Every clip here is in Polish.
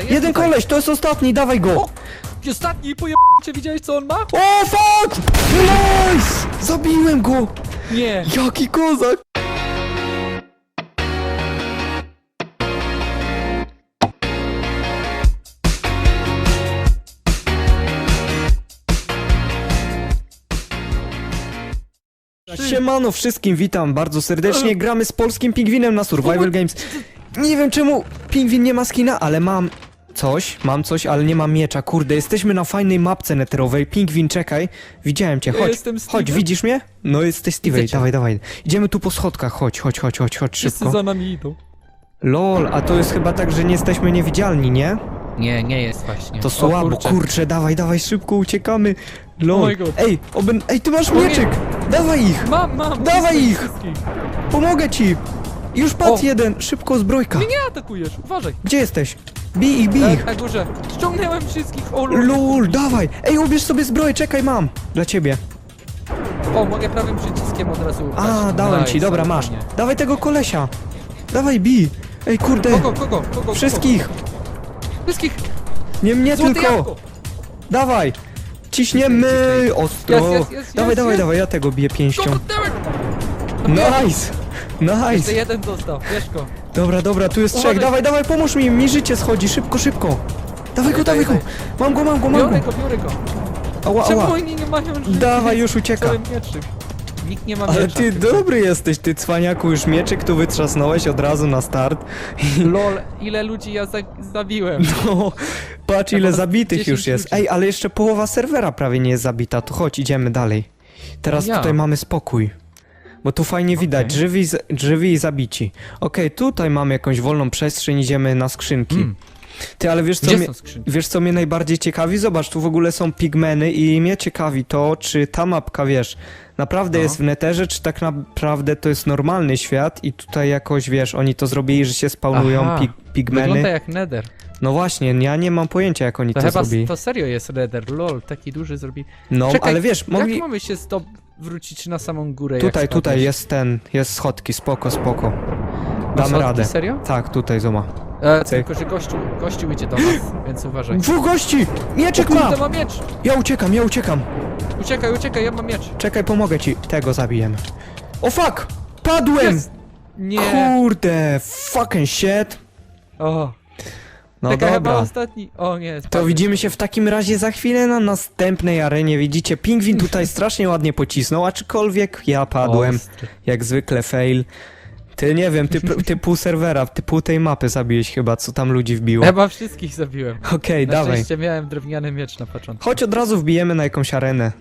Jeden tutaj. koleś, to jest ostatni, dawaj go! O! Ostatni pojeb... Czy widziałeś co on ma? O, fuck! Nice! Zabiłem go! Nie. Jaki kozak! Siemano wszystkim, witam bardzo serdecznie. Gramy z polskim pingwinem na Survival Games. Nie wiem czemu pingwin nie ma skina, ale mam coś, mam coś, ale nie mam miecza. Kurde, jesteśmy na fajnej mapce neterowej. Pingwin, czekaj. Widziałem cię, Ja chodź. jestem chodź, widzisz mnie? No jesteś Steve, Widzę cię. dawaj, dawaj. Idziemy tu po schodkach, chodź, chodź, chodź, chodź, chodź, Wszyscy szybko. za nami idą. Lol, a to jest chyba tak, że nie jesteśmy niewidzialni, nie? Nie, nie jest właśnie. To słabo, kurczę. kurczę, dawaj, dawaj, szybko uciekamy. Oh Lol. my God. Ej, oben... Ej, ty masz O nie. mieczyk! Dawaj ich! Mam, mam. Dawaj ich. wszystkich. Pomogę ci! Już padł O. jeden, szybko zbrojka. Mnie nie atakujesz, uważaj. Gdzie jesteś? Bij ich, bij Na, ich. na górze. Ściągnęłem wszystkich. O, lol. Lol, dawaj! Ej, ubierz sobie zbroję, czekaj, mam! Dla ciebie. o mogę prawym przyciskiem od razu ubrać. A, dałem ci, Nice, dobra, masz. Dawaj tego kolesia! Dawaj, bij! Ej, kurde! Kogo, kogo, kogo? Wszystkich! Kogo? Wszystkich. Nie mnie Złote tylko! jabłko. Dawaj! Ciśniemy! Ostro! Jest, jest, jest, dawaj, jest, dawaj, jest. dawaj, ja tego biję pięścią. Kogo. Nice! Jeszcze Nice! jeden dostał, wiesz go. Dobra, dobra, tu jest trzech. Dawaj, dawaj, pomóż mi, mi życie schodzi, szybko, szybko. Dawaj go, Dawaj, go! Mam go, mam go, mam Biorę go! go, biorę go. Ała, Czemu ała! oni nie mają życia? Dawaj, już ucieka. Cały mieczyk. Nikt nie ma Ale miecza. ty dobry jesteś, ty cwaniaku, już mieczyk tu wytrzasnąłeś od razu na start. Lol, ile ludzi ja za zabiłem. No, patrz ile zabitych 10 już jest. ludzi. Ej, ale jeszcze połowa serwera prawie nie jest zabita, to chodź, idziemy dalej. Teraz Ja. tutaj mamy spokój. Bo tu fajnie widać, z- drzwi i zabici. Okej, tutaj mamy jakąś wolną przestrzeń, idziemy na skrzynki. Mm. Ty, ale wiesz co, mnie, wiesz co mnie najbardziej ciekawi? Zobacz, tu w ogóle są pigmeny i mnie ciekawi to, czy ta mapka, wiesz, naprawdę No. jest w neterze, czy tak naprawdę to jest normalny świat i tutaj jakoś, wiesz, oni to zrobili, że się spawnują pig pigmeny. Wygląda jak Nether. No właśnie, ja nie mam pojęcia, jak oni To, to, chyba zrobili. to serio jest Nether. Lol, taki duży zrobi. No, Czekaj, ale wiesz, mogli... Jak mamy się stop wrócić na samą górę? Tutaj, tutaj jest ten, jest schodki, spoko, spoko. Damy schodki, radę. Serio? Tak, tutaj, zoma. E, tylko, że gościu, gościu idzie do nas, więc uważaj. Dwóch gości! Mieczek ma! kurde, ma miecz! Ja uciekam, ja uciekam. Uciekaj, uciekaj, ja mam miecz. Czekaj, pomogę ci. Tego zabijemy. O fuck! Padłem! Jest! Nie! Kurde, fucking shit. O, No taka chyba dobra. ostatni. O nie, To spadłem. widzimy się w takim razie za chwilę na następnej arenie. Widzicie, pingwin tutaj strasznie ładnie pocisnął, aczkolwiek ja padłem. Ostry. Jak zwykle fail. Ty nie wiem, ty, pr- ty pół serwera, ty pół tej mapy zabiłeś chyba, co tam ludzi wbiło. Chyba wszystkich zabiłem. Okej, Na dawaj. szczęście miałem drewniany miecz na początku. Chodź od razu wbijemy na jakąś arenę.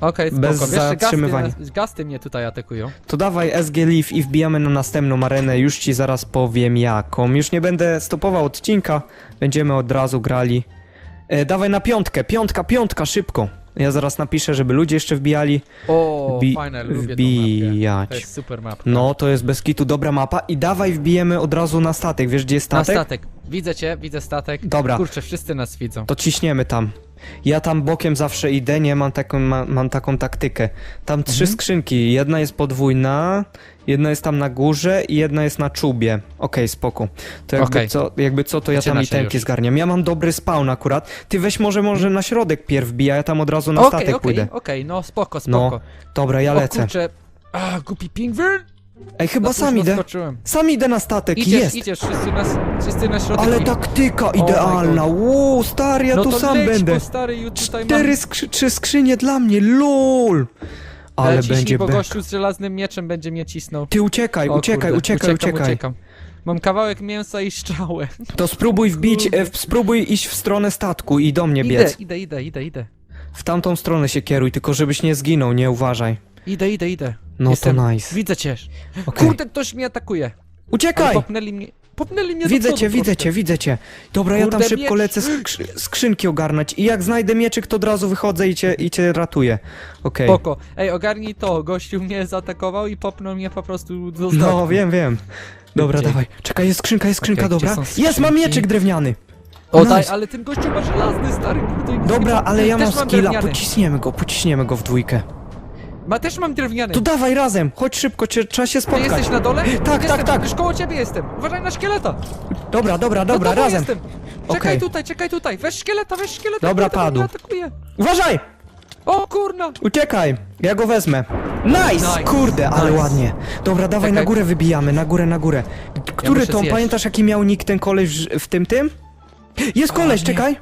Okej, spoko. Bez Wiesz, gasty, zatrzymywania. nas- gasty mnie tutaj atakują. To dawaj SG Leaf i wbijamy na następną arenę. Już ci zaraz powiem jaką. Już nie będę stopował odcinka. Będziemy od razu grali. E, dawaj na piątkę, piątka, piątka, szybko. Ja zaraz napiszę, żeby ludzie jeszcze wbijali. O, Wbi- fajne, lubię tą mapkę. wbijać. To jest super mapka. No, to jest bez kitu dobra mapa. I dawaj wbijemy od razu na statek. Wiesz gdzie jest Na statek? statek. Widzę cię, widzę statek. Dobra. Kurczę, wszyscy nas widzą. To ciśniemy tam. Ja tam bokiem zawsze idę, nie mam taką, ma, mam taką taktykę. Tam trzy Mhm. skrzynki, jedna jest podwójna, jedna jest tam na górze i jedna jest na czubie. Okej, spoko. To jakby, Okej. co, jakby co, to ja tam itemki już. zgarniam. Ja mam dobry spawn akurat. Ty weź może może na środek pierw bija, ja tam od razu na Okej, statek okej, pójdę. okej, no spoko, No, spoko. Dobra, ja o lecę. kurczę. A, głupi pingwin? Ej, chyba Za sam późno idę. skoczyłem. Sam idę na statek, Idziesz, jest. idziesz, wszyscy na, wszyscy na środek. Ale idź. taktyka my idealna. Ło, stary, ja no tu to sam leć, będę. Bo stary, już tutaj Cztery mam... skrzy trzy skrzynie dla mnie, lol. Ale Ciśnij, będzie bo bek. gościu z żelaznym mieczem będzie mnie cisnął. Ty uciekaj, O uciekaj, kurde, uciekaj, uciekam, uciekaj. uciekam. Mam kawałek mięsa i szczałę. To spróbuj wbić, e, w- spróbuj iść w stronę statku i do mnie Idę, biec. idę, idę, idę, idę. W tamtą stronę się kieruj, tylko żebyś nie zginął, nie uważaj. Idę, idę, idę. No Jestem- to nice. Widzę cię. Okej. Kurde, ktoś mnie atakuje. Ale Uciekaj! popnęli mnie. Popnęli mnie do Widzę przodu cię, widzę cię, widzę cię. Dobra, ja tam szybko miecz. lecę skrzy skrzynki ogarnać i jak znajdę mieczyk, to od razu wychodzę i cię, i cię ratuję. Okej. Spoko. Ej, ogarnij to. Gościu mnie zaatakował i popnął mnie po prostu do No, wiem, wiem. Dobra, Szybciej. dawaj. Czekaj, jest skrzynka, jest skrzynka, Okej, gdzie dobra. są Jest, mam skrzynki? mieczyk drewniany. O Nice. daj, ale ten gościu ma żelazny, stary, kurde. Dobra, ale ja Też mam skilla, drewniany. pociśniemy go, pociśniemy go w dwójkę. Ma, też mam drewniany. To dawaj razem, chodź szybko, cie- trzeba się Ty spotkać. jesteś na dole? Tak, jestem, tak, tak. Już koło ciebie jestem. Uważaj na szkieleta. Dobra, dobra, No dobra, tu razem. jestem. Czekaj Okej. tutaj, czekaj tutaj. Weź szkieleta, weź szkieleta. Dobra, kurde, bo padł. mnie atakuje. Uważaj! O kurna. Uciekaj, ja go wezmę. Nice! Nice, Kurde, ale nice. ładnie. Dobra, dawaj Czekaj. na górę wybijamy, na górę, na górę. Który muszę to? zjeść. Pamiętasz jaki miał nick ten koleś w- w tym tym? Jest koleś, nie. czekaj.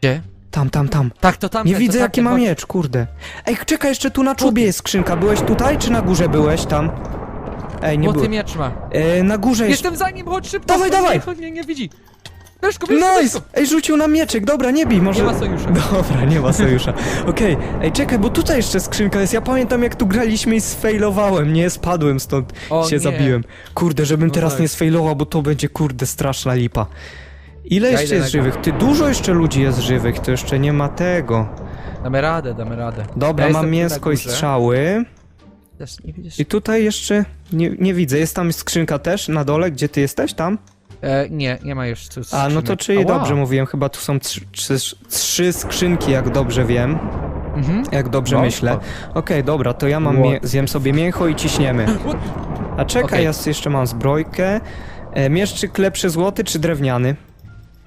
Gdzie? Tam, tam, tam. Tak, to tam. Nie widzę jaki ma miecz, kurde. Ej, czekaj, jeszcze tu na czubie jest skrzynka. Byłeś tutaj, czy na górze byłeś tam? Ej, nie Bo ty było. miecz ma. E, na górze jest. Jestem za nim, chodź szybko. Dawaj, chodź, dawaj. Chodź, nie, nie widzi. Go, go, weź Nice! go. Ej, rzucił nam mieczyk, dobra, nie bij, może... Nie ma sojusza. Dobra, nie ma sojusza. Okej, ej, czekaj, bo tutaj jeszcze skrzynka jest. Ja pamiętam jak tu graliśmy i sfailowałem, nie? Spadłem stąd, O się nie. zabiłem. Kurde, żebym No teraz tak. nie sfailował, bo to będzie, kurde, straszna lipa. Ile Ja jeszcze jest na żywych? Ty, dużo jeszcze ludzi jest żywych, to jeszcze nie ma tego. Damy radę, damy radę. Dobra, Ja mam jestem tu na mięsko i górze. strzały. Też nie widzisz? I tutaj jeszcze nie, nie widzę. Jest tam skrzynka też na dole, gdzie ty jesteś? Tam? E, nie, nie ma już tu A, no to skrzynek. czyli Ała. dobrze mówiłem. Chyba tu są trzy, trzy, trzy skrzynki, jak dobrze wiem. Mhm. Jak dobrze No, myślę. Okej, dobra, to ja mam What? mie- zjem sobie mięcho i ciśniemy. A czekaj, Okej. ja jeszcze mam zbrojkę. E, mieszczyk lepszy złoty czy drewniany?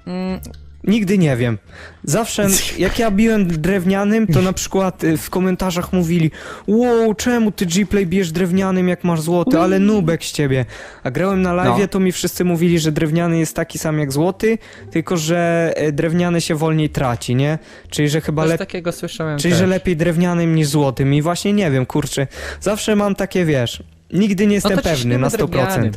Mm, Nigdy nie wiem. Zawsze, jak ja biłem drewnianym, to na przykład y, w komentarzach mówili Wow, czemu ty G-Play bijesz drewnianym, jak masz złoty, ale nubek z ciebie. A grałem na live, No. to mi wszyscy mówili, że drewniany jest taki sam jak złoty, tylko że e, drewniany się wolniej traci, nie? Czyli, że chyba coś lepiej... takiego słyszałem Czyli, też. że lepiej drewnianym niż złotym i właśnie nie wiem, kurczę, zawsze mam takie, wiesz, nigdy nie jestem No to pewny na 100%. drewnianym.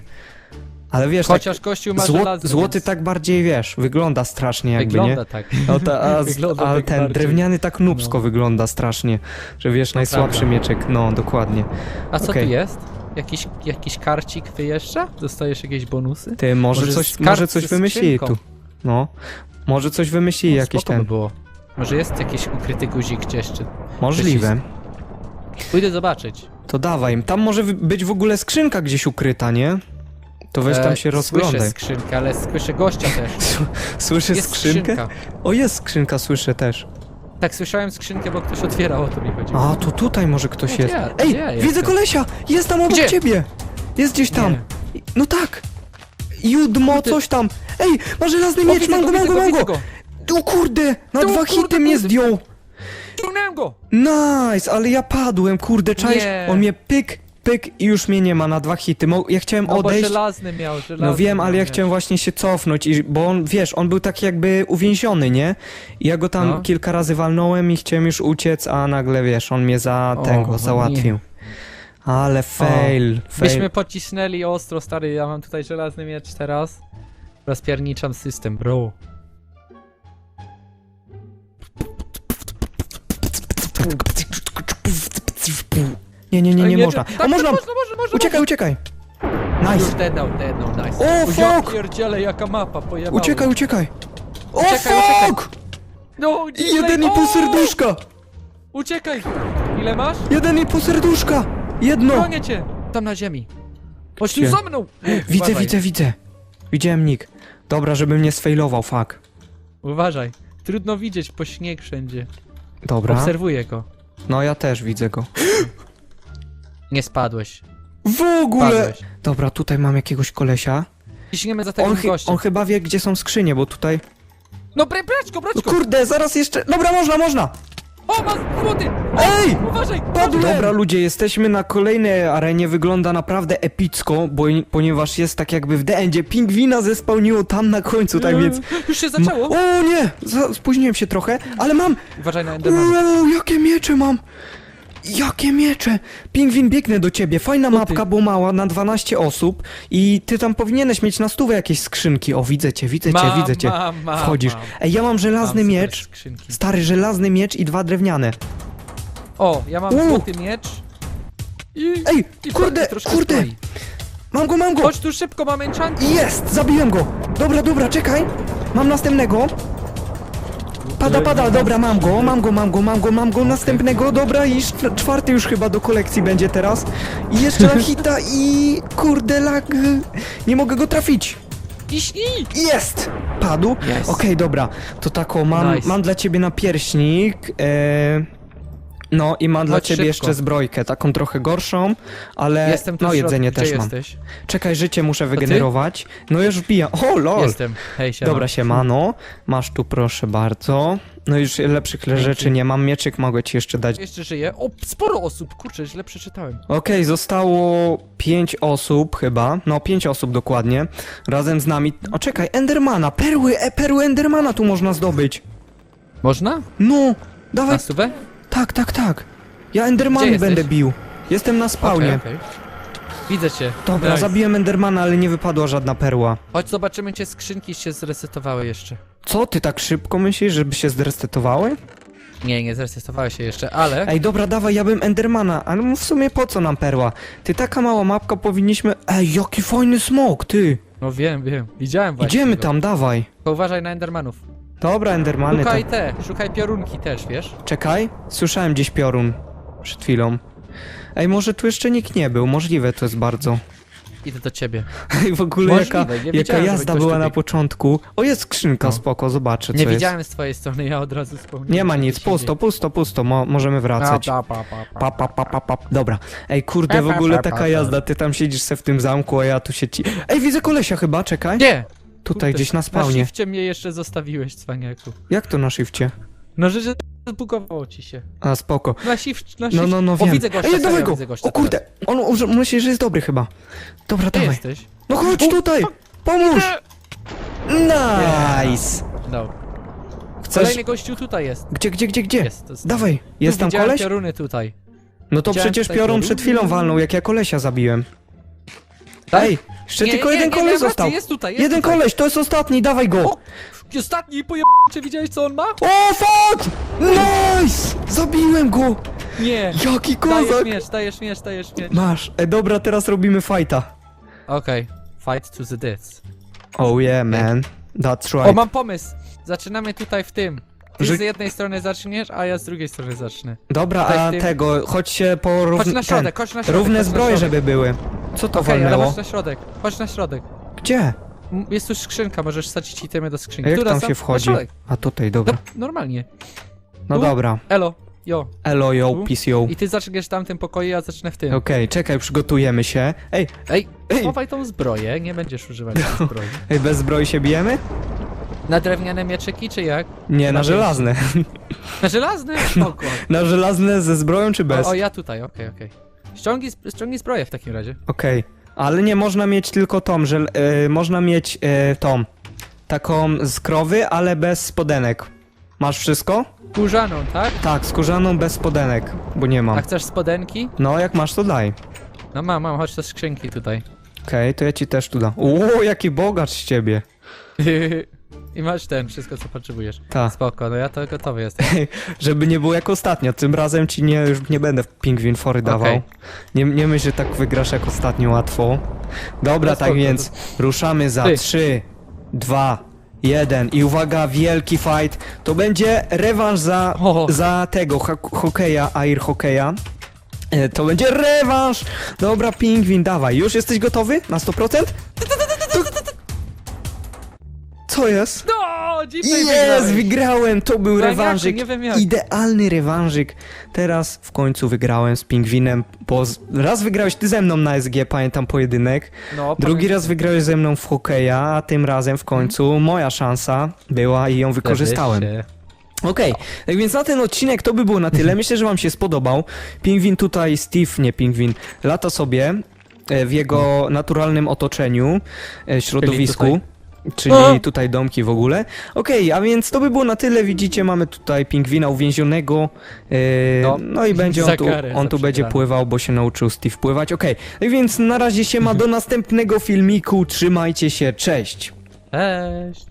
Ale wiesz, tak, Chociaż kościół ma zło, żelazny, złoty więc tak bardziej, wiesz, wygląda strasznie jakby, nie? Wygląda tak. No ta, a, Wygląda a tak ten bardziej. drewniany tak nubsko No. wygląda strasznie, że wiesz, najsłabszy prawda. mieczek, no dokładnie. A co Okej. tu jest? Jakiś, jakiś karcik wyjeżdża? Dostajesz jakieś bonusy? Ty, może, Może coś, może coś ze wymyślili skrzynką. tu. No, może coś wymyślili No, jakiś spoko ten, by było. Może jest jakiś ukryty guzik gdzieś, czy... możliwe. Pójdę zobaczyć. To dawaj, tam może wy- być w ogóle skrzynka gdzieś ukryta, nie? To weź tam E, się Słyszę rozglądaj. skrzynkę, ale słyszę gościa też. Słyszysz Jest skrzynkę? skrzynka. O, jest skrzynka, słyszę też. Tak, słyszałem skrzynkę, bo ktoś otwierał, o to mi chodzi. A, to tutaj może ktoś Gdzie? jest. Gdzie Ej, ja widzę jestem? kolesia! Jest tam obok Gdzie? ciebie! Jest gdzieś tam. Nie. No tak! Judmo, Ty- coś tam. Ej, ma żelazny O, miecz, widzę mam go, mam widzę go, mam widzę go! O kurde, na Tu, dwa kurde, hity mnie kurde. zdjął. Ciągnąłem go! Nice, ale ja padłem, kurde, czaisz? Nie. On mnie pyk, pyk i już mnie nie ma na dwa hity. Mo- Ja chciałem No bo odejść. żelazny miał, żelazny No wiem, ale miał, ja wiesz. chciałem właśnie się cofnąć, i, bo on, wiesz, on był taki jakby uwięziony, nie? I ja go tam No. kilka razy walnąłem i chciałem już uciec, a nagle, wiesz, on mnie za O, tego nie. załatwił. Ale fail, fail. Byśmy pocisnęli ostro, stary, ja mam tutaj żelazny miecz teraz. Rozpierniczam system, bro. Nie, nie, nie, nie Ej, można. Tak, O, można! można, można, można. Uciekaj, uciekaj! Już Nice! deadnął, nice. O, Ja fuck! pierdzielę, jaka mapa. Uciekaj, uciekaj! O, Uciekaj, fuck! No, I jeden i pół o! serduszka! Uciekaj! Ile masz? Jeden i pół serduszka! Jedno! Bronię cię! Tam na ziemi. Chodź tu Gdzie? za mną! Widzę, Uważaj. widzę, widzę. Widziałem nick. Dobra, żebym nie sfailował, fuck. Uważaj. Trudno widzieć, po śnieg wszędzie. Dobra. Obserwuję go. No ja też widzę go. Nie spadłeś. W ogóle! Padłeś. Dobra, tutaj mam jakiegoś kolesia. Ciśniemy za takim On, chy- gościem. on chyba wie, gdzie są skrzynie, bo tutaj... No bre, brać go, brać No kurde, zaraz jeszcze... Dobra, można, można! O, ma złoty! Ej! Uważaj! Padłem! Dobra, ludzie, jesteśmy na kolejnej arenie. Wygląda naprawdę epicko, bo, ponieważ jest tak jakby w D-endzie. Pingwina zespełniło tam na końcu, tak więc... Już się zaczęło? O nie! Za- Spóźniłem się trochę, ale mam... Uważaj na Endermana. Wow, jakie miecze mam! Jakie miecze! Pingwin, biegnę do ciebie. Fajna O ty. mapka, bo mała, na 12 osób. I ty tam powinieneś mieć na stówę jakieś skrzynki. O, widzę cię, widzę cię, Mam, widzę cię. mam, mam, Wchodzisz. mam. Ej, ja mam żelazny Mam super miecz. skrzynki. Stary, żelazny miecz i dwa drewniane. O, ja mam Uuu. złoty miecz. I... Ej, i kurde, troszkę kurde! Mam go, mam go! Chodź tu szybko, mamy enchant. Jest! Zabiłem go! Dobra, dobra, czekaj! Mam następnego. Pada, pada, dobra, mam go, mam go, mam go, mam go, mam go, następnego, dobra i cz- czwarty już chyba do kolekcji będzie teraz. I jeszcze na hita i kurde lag, nie mogę go trafić. Ciśnij! Jest! Padł? Jest. Okej, dobra, to tako, mam, Nice. mam dla ciebie napierśnik, e, No i mam dla Chodź ciebie szybko. jeszcze zbrojkę, taką trochę gorszą, ale Jestem tu no w środku. jedzenie Gdzie też mam. jesteś? Czekaj, życie muszę wygenerować. No już wbijam. O lol! Jestem. Hej, siema. Dobra, siemano. Masz tu proszę bardzo. No już lepszych rzeczy nie mam. Mieczyk mogę ci jeszcze dać. Jeszcze żyje. O, sporo osób. Kurczę, źle przeczytałem. Okej, zostało pięć osób chyba. No, pięć osób dokładnie. Razem z nami. O, czekaj, Endermana, perły, e, perły Endermana tu można zdobyć. Można? No, dawaj. Na stówę? Tak, tak, tak. Ja Endermany Gdzie jesteś? będę bił. Jestem na spawnie. Okej, okej. Widzę cię. Dobra, Nice. zabiłem Endermana, ale nie wypadła żadna perła. Chodź zobaczymy, czy skrzynki się zresetowały jeszcze. Co, ty tak szybko myślisz, żeby się zresetowały? Nie, nie zresetowały się jeszcze, ale... Ej, dobra, dawaj, ja bym Endermana, ale w sumie po co nam perła? Ty, taka mała mapka, powinniśmy... Ej, jaki fajny smok, ty! No wiem, wiem. Widziałem właśnie Idziemy go. tam, dawaj. Tylko uważaj na Endermanów. Dobra, Endermany, to... Szukaj te, szukaj piorunki też, wiesz? Czekaj, słyszałem gdzieś piorun. Przed chwilą. Ej, może tu jeszcze nikt nie był, możliwe to jest bardzo. Idę do ciebie. Ej, w ogóle Możliwe, jaka, nie jaka wiedziałem, żeby jazda ktoś była tu na biegł. początku. O, jest skrzynka, No. spoko, zobaczę co Nie jest. widziałem z twojej strony, ja od razu wspomniałem. Nie ma nic, pusto, pusto, pusto, Mo możemy wracać. Pa, pa, pa, Pa, pa. pa, pa, pa. Dobra. Ej, kurde, w pa, ogóle pa, pa, taka pa. jazda, ty tam siedzisz se w tym zamku, a ja tu się ci... Ej, widzę kolesia chyba, czekaj. Nie! Tutaj, Kurde, gdzieś na Na spawnie. shifcie mnie jeszcze zostawiłeś, cwaniaku. Jak to na shifcie? No, że, że zbugowało ci się. A, spoko. Na shift, na No, shift. no, no, O, wiem. widzę gościa, Ej, serio, dawaj go! widzę gościa O kurde, on uży- myśli, że jest dobry chyba. Dobra, Gdzie dawaj. jesteś? No chodź tutaj! Pomóż! Nice! No. Chcesz... Kolejny gościu tutaj jest. Gdzie, gdzie, gdzie, gdzie? Jest, to jest Dawaj, jest tam widziałem koleś? pioruny tutaj. No to widziałem przecież tutaj piorun pioruny. przed chwilą walnął, jak ja kolesia zabiłem. Tak? Ej, jeszcze Nie, tylko nie, jeden nie, koleś nie, został. Jest tutaj, jest Jeden tutaj. koleś, to jest ostatni, dawaj go! O! I ostatni poje... Czy widziałeś co on ma? O, fuck! Nice! Zabiłem go! Nie. Jaki Dajesz kozak! miecz, dajesz miecz, dajesz miecz. Masz. E, dobra, teraz robimy fighta. Okej. Fight to the death. Oh yeah, man. That's O, right. mam pomysł. Zaczynamy tutaj w tym. Ty Że- z jednej strony zaczniesz, a ja z drugiej strony zacznę. Dobra, tutaj a w tym- tego, chodź się po Chodź równe... na środek, chodź na środek. Równe chodź na zbroje, środek. żeby były. Co to ale walnęło? chodź na środek. Chodź na środek. Gdzie? M- Jest tu skrzynka, możesz wsadzić itemy do A skrzynki. jak tu tam się wchodzi? Na środek. A tutaj, dobra. No, normalnie. No tu? dobra. Elo, jo. Elo, yo, Tu? peace, yo. I ty zaczniesz w tamtym pokoju, ja zacznę w tym. Okej, czekaj, przygotujemy się. Ej, Ej, Ej. schowaj tą zbroję, nie będziesz używać tej zbroi. ej, bez zbroi się bijemy? Na drewniane mieczyki, czy jak? Nie, na żelazne. Na żelazny? Spoko. Na żelazne ze zbroją czy bez? O, o, ja tutaj, okej, okej. Ściągnij, ściągnij zbroję w takim razie. Okej. Ale nie można mieć tylko tą, że e, można mieć e, tą. Taką z krowy, ale bez spodenek. Masz wszystko? Kurzaną, tak? Tak, skórzaną bez spodenek, bo nie mam. A chcesz spodenki? No, jak masz, to daj. No mam, mam, chodź do skrzynki tutaj. Okej, to ja ci też tu dam. Ło, jaki bogacz z ciebie. I masz ten, wszystko co potrzebujesz. Tak. Spoko, no ja to gotowy jestem. Żeby nie było jak ostatnio. Tym razem ci nie, już nie będę pingwin fory dawał. Okej. Nie, nie myśl, że tak wygrasz jak ostatnio łatwo. Dobra, No tak spoko, więc ruszamy za Ty. 3, 2, 1 i uwaga, wielki fight. To będzie rewanż za, O. za tego ho hokeja, air hokeja. E, To będzie rewanż! Dobra, pingwin, dawaj. Już jesteś gotowy? Na 100%? Co jest? No, Jeepy Jest, wygrałem! To był Cwaniaku, rewanżyk. nie wiem jak. Idealny rewanżyk. Teraz w końcu wygrałem z pingwinem, bo z... raz wygrałeś ty ze mną na SG, pamiętam pojedynek. No, Drugi pamiętam. raz wygrałeś ze mną w hokeja, a tym razem w końcu moja szansa była i ją wykorzystałem. Się. Okej, tak więc na ten odcinek to by było na tyle. Myślę, że wam się spodobał. Pingwin tutaj, Steve, nie pingwin, lata sobie e, w jego naturalnym otoczeniu, e, środowisku. tutaj. Czyli A! tutaj domki w ogóle. Okej, a więc to by było na tyle. Widzicie, mamy tutaj pingwina uwięzionego. e, No, no i będzie on za tu, karę, on za tu będzie pływał, bo się nauczył Steve pływać. Okej, tak więc na razie się ma do następnego filmiku. Trzymajcie się, cześć! Cześć.